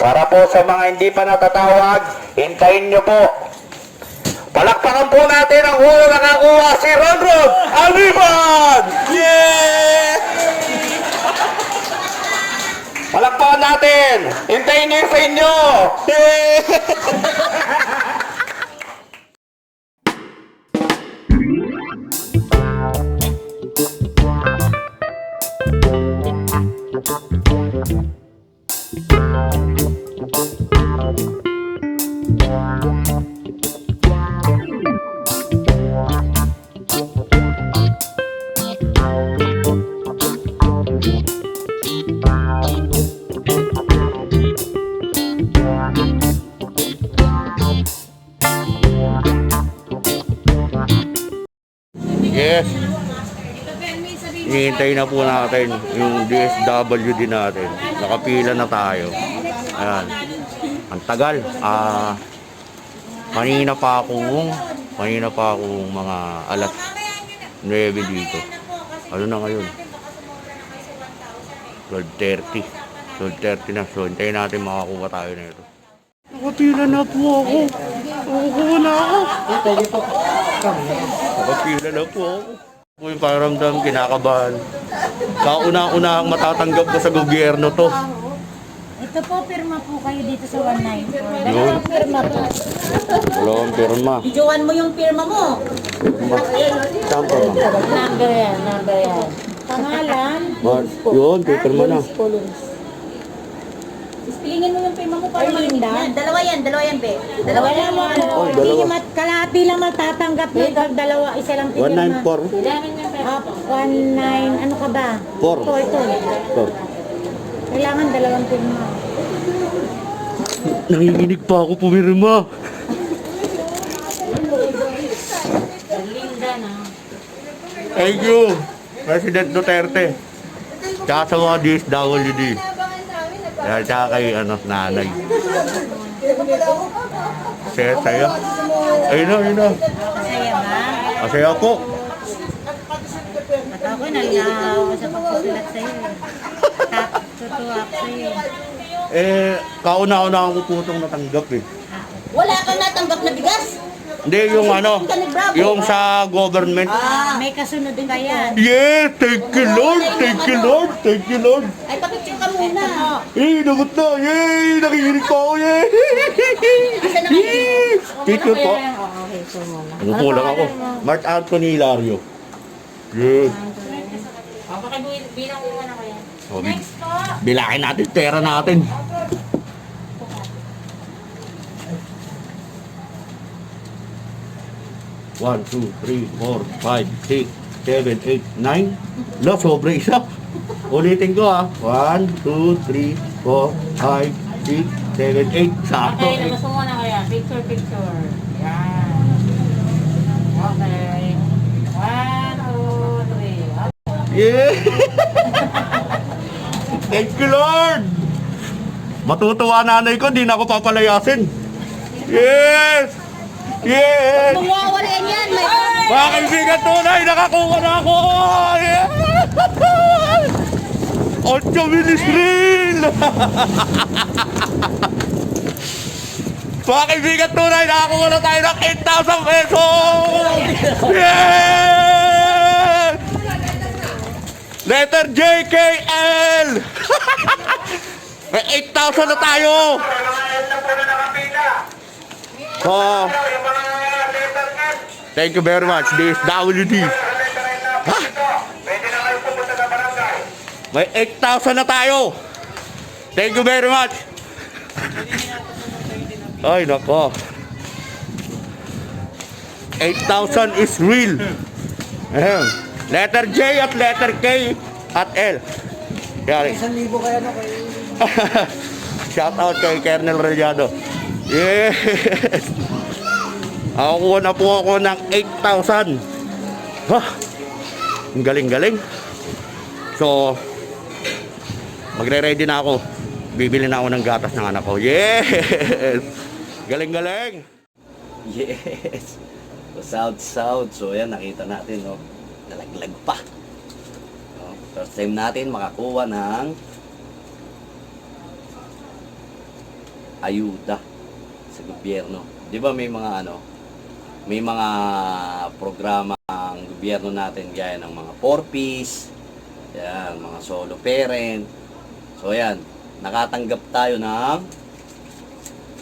Para po sa mga hindi pa natatawag, hintayin nyo po. Palakpakan po natin ang ulo nakakuha si Ron Ron Aliman! Yeah! Palakpakan natin! Hintayin nyo sa inyo! Yeah! Yes. Hinihintay na po natin yung DSWD natin. Nakapila na tayo. Ayan. Ang tagal. Ah, kanina pa akong kanina pa akong mga alas 9 dito. Ano na ngayon? 12.30. 12.30 na. So, hintayin natin makakuha tayo na ito. Nakapila na po ako. Nakukuha na ako. Nakapila na po ako. Po yung paramdam, kinakabahan. Kauna-una ang matatanggap ko sa gobyerno to. Ito po, pirma po kayo dito sa 194. Yun. Dalawang pirma po. Wala akong pirma. Videoan mo yung pirma mo. Saan pa ma? Number yan, number yan. Pangalan? Ma- Yun, pipirma na. Ispilingin mo yung pirma mo para yan. Dalawa yan, dalawa yan, be. Dalawa yan. mo. Hindi dalawa. mat, kalahati lang matatanggap yun. Pag dalawa, isa lang pipirma. 194. Ah, 19, ano ka ba? Four. Ito, ito. Ito. Kailangan dalawang pirma. Nanginginig pa ako pumirma. Linda na. Thank you, President Duterte. Tsaka sa mga DSWD. Kaya tsaka kay ano, nanay. Saya, saya. Ayun na, ayun na. Masaya ba? Masaya po. At ako, nalihaw ako sa pagpaplat sa'yo. Tap, tutuwa ako sa'yo. Eh, kauna-una akong putong natanggap eh. Wala kang natanggap na bigas. Hindi, yung ano, yung sa government. Ah. May kasunod din ba yan? Yes, thank you Lord, thank you Lord, thank you Lord. Ay, papicture ka muna. Eh, nagot na, yay, nakikinig pa ako, yay. Kayo? Picture po. Ito muna. Ano po lang ako? Mark Anthony Hilario. Yes. Bilang ko na kaya. Oh, bi- bilakin natin, pera natin. One, two, three, four, five, six, seven, eight, nine. No, sobre isa. Ulitin ko ah. One, two, three, four, five, six, seven, eight. Sakto. Okay, gusto mo na kaya. Picture, picture. Yan. Okay. One, two, three. Yeah! Thank you, Lord! Matutuwa nanay ko, di na ako papalayasin. Yes! Yes! Mawawalan yan. May... Mga kaibigan tunay, nakakuha na ako! Yeah! Ocho Ministril! Mga kaibigan tunay, nakakuha na tayo ng 8,000 pesos! Yes! Letter J, K, L! May 8,000 na tayo! Oh, thank you very much. This is WD. Ha? May 8,000 na tayo. Thank you very much. Ay, nako. 8,000 is real. Ayan. Letter J at letter K at L. Yari. Isang libo kaya no kay Shout out kay Colonel Rayado. Yes! Ako na po ako ng 8,000. Ha? Ang galing-galing. So, magre-ready na ako. Bibili na ako ng gatas ng anak ko. Yes! Galing-galing! Yes. So, south south. So yan nakita natin no. Nalaglag pa. No? First time natin makakuha ng ayuda sa gobyerno. 'Di ba may mga ano, may mga programa ang gobyerno natin gaya ng mga 4Ps, yan, mga solo parent. So yan, nakatanggap tayo ng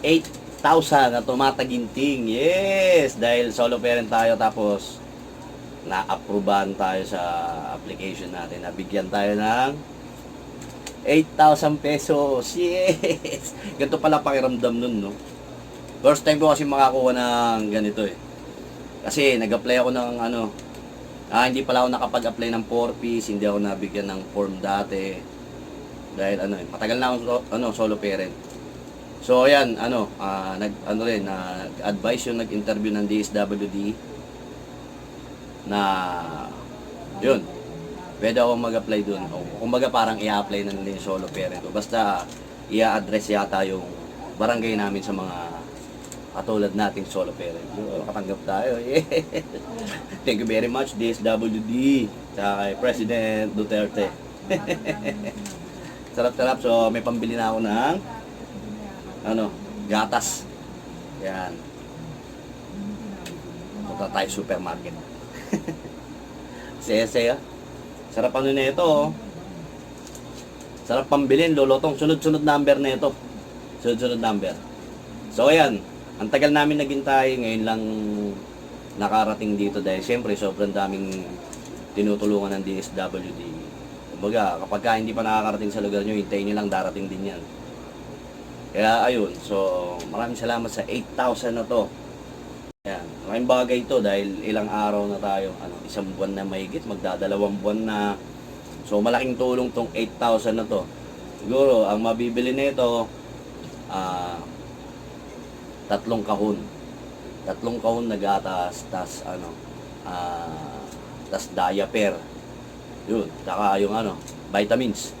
8,000 na tumataginting. Yes! Dahil solo parent tayo tapos na-approvean tayo sa application natin. Nabigyan tayo ng 8,000 pesos. Yes! Ganito pala pakiramdam nun, no? First time ko kasi makakuha ng ganito eh. Kasi nag-apply ako ng ano, ah, hindi pala ako nakapag-apply ng 4Ps, hindi ako nabigyan ng form dati. Dahil ano, eh, matagal na ako so- ano, solo parent. So ayan, ano, ah, nag ano rin, nag-advise yung nag-interview ng DSWD na yun. Pwede ako mag-apply doon. Kumbaga parang i-apply na nila yung solo parent. Basta i-address yata yung barangay namin sa mga katulad nating solo parent. Yun, Nakatanggap tayo. Yeah. Thank you very much, DSWD. Kay President Duterte. Sarap-sarap. So, may pambili na ako ng ano, gatas. Yan. Punta tayo supermarket. Saya-saya. Sarap ano na ito, oh. Sarap pambilin, lulotong. Sunod-sunod number na ito. Sunod-sunod number. So, ayan. Ang tagal namin naghintay. Ngayon lang nakarating dito dahil siyempre sobrang daming tinutulungan ng DSWD. Kumbaga, kapag ka hindi pa nakakarating sa lugar nyo, hintayin nyo lang darating din yan. Kaya ayun, so maraming salamat sa 8,000 na to. Ayan, malaking bagay ito dahil ilang araw na tayo, ano, isang buwan na mahigit, magdadalawang buwan na. So malaking tulong tong 8,000 na to. Siguro, ang mabibili nito, ah, tatlong kahon. Tatlong kahon na gatas, tas ano, ah, tas diaper. Yun, saka yung ano, vitamins.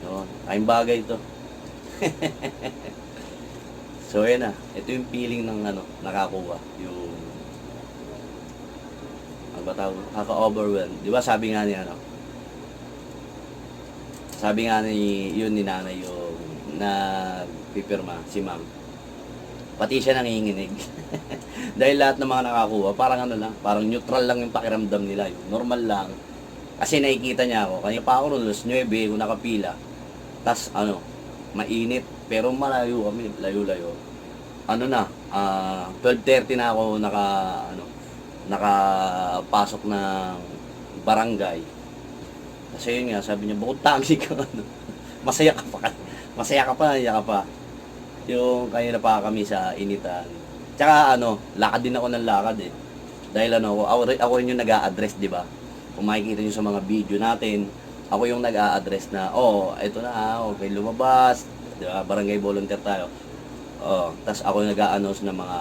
Yun, laking bagay ito. so yun na, ito yung feeling ng ano, nakakuha. Yung ano ba tawag? Kaka-overwhelm. Di ba sabi nga ni ano? Sabi nga ni yun ni nanay yung nagpipirma si ma'am. Pati siya nanginginig. Dahil lahat ng mga nakakuha, parang ano lang, parang neutral lang yung pakiramdam nila. Yung normal lang. Kasi nakikita niya ako. Kanina pa ako noon, alas 9, kung nakapila. Tapos ano, mainit. Pero malayo kami, layo-layo. Ano na, ah 12.30 na ako naka, ano, nakapasok ng barangay. Kasi yun nga, sabi niya, bukod taxi ka, ano, masaya ka pa. Masaya ka pa, masaya pa. Yung kanina pa kami sa initan. Tsaka ano, lakad din ako ng lakad eh. Dahil ano, ako, ako, rin- yung nag-a-address, di ba? Kung makikita nyo sa mga video natin, ako yung nag-a-address na, oh, ito na, okay, lumabas, di ba? Barangay volunteer tayo. Oh, tas ako yung nag-a-announce ng mga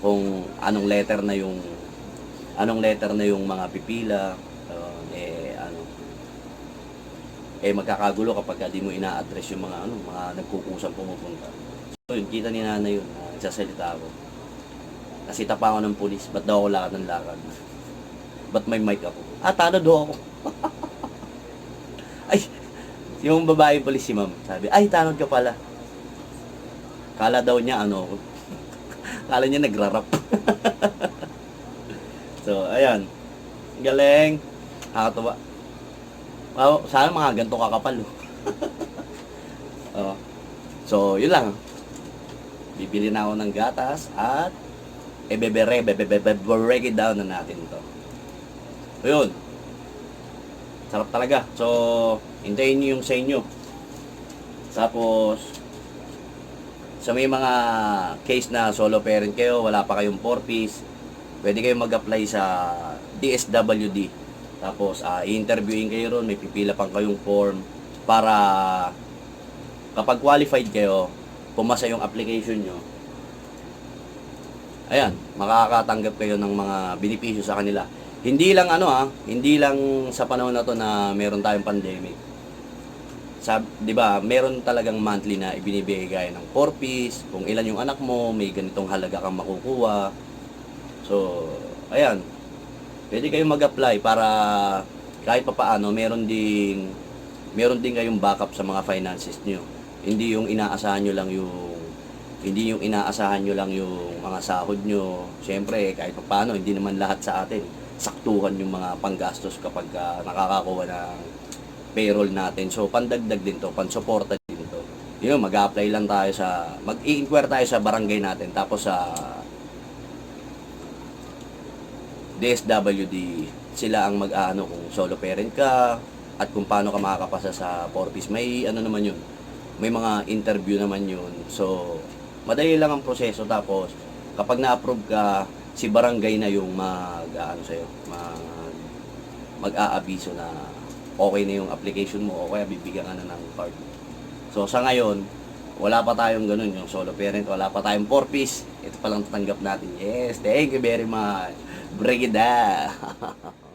kung anong letter na yung anong letter na yung mga pipila uh, eh ano eh magkakagulo kapag di mo ina-address yung mga ano mga nagkukusang pumupunta so yun kita ni nanay yun uh, nagsasalita ako kasi tapa ako ng pulis ba't daw ako lakad ng lakad ba't may mic ako ah tanod ho ako ay yung babae pulis si ma'am sabi ay tanod ka pala kala daw niya ano ako Kala niya nagrarap. so, ayan. Galing. Nakakatuwa. Wow, sana mga ganito kakapal. oh. oh. So, yun lang. Bibili na ako ng gatas at ebebere, bebebere down na natin to. So, yun. Sarap talaga. So, hintayin niyo yung sa inyo. Tapos, sa may mga case na solo parent kayo, wala pa kayong 4-piece, pwede kayong mag-apply sa DSWD. Tapos, ah, i-interviewin kayo ron, may pipila pang kayong form para kapag qualified kayo, pumasa yung application nyo, ayan, makakatanggap kayo ng mga benepisyo sa kanila. Hindi lang ano ha, hindi lang sa panahon na to na meron tayong pandemic sab, 'di ba, meron talagang monthly na ibinibigay gaya ng 4 piece, kung ilan yung anak mo, may ganitong halaga kang makukuha. So, ayan. Pwede kayong mag-apply para kahit pa paano meron ding meron din kayong backup sa mga finances niyo. Hindi yung inaasahan nyo lang yung hindi yung inaasahan nyo lang yung mga sahod nyo. Siyempre, kahit pa paano, hindi naman lahat sa atin saktuhan yung mga panggastos kapag ah, nakakakuha ng payroll natin. So, pandagdag din to, pansuporta din to. Yun, mag-apply lang tayo sa, mag-i-inquire tayo sa barangay natin, tapos sa DSWD, sila ang mag-ano kung solo parent ka, at kung paano ka makakapasa sa 40s. May ano naman yun, may mga interview naman yun. So, madali lang ang proseso. Tapos, kapag na-approve ka, si barangay na yung mag, ano sa'yo, mag, mag-aabiso na okay na yung application mo o kaya bibigyan ka na ng card. So, sa ngayon, wala pa tayong ganun, yung solo parent, wala pa tayong 4-piece. Ito pa lang tatanggap natin. Yes, thank you very much. Brigida!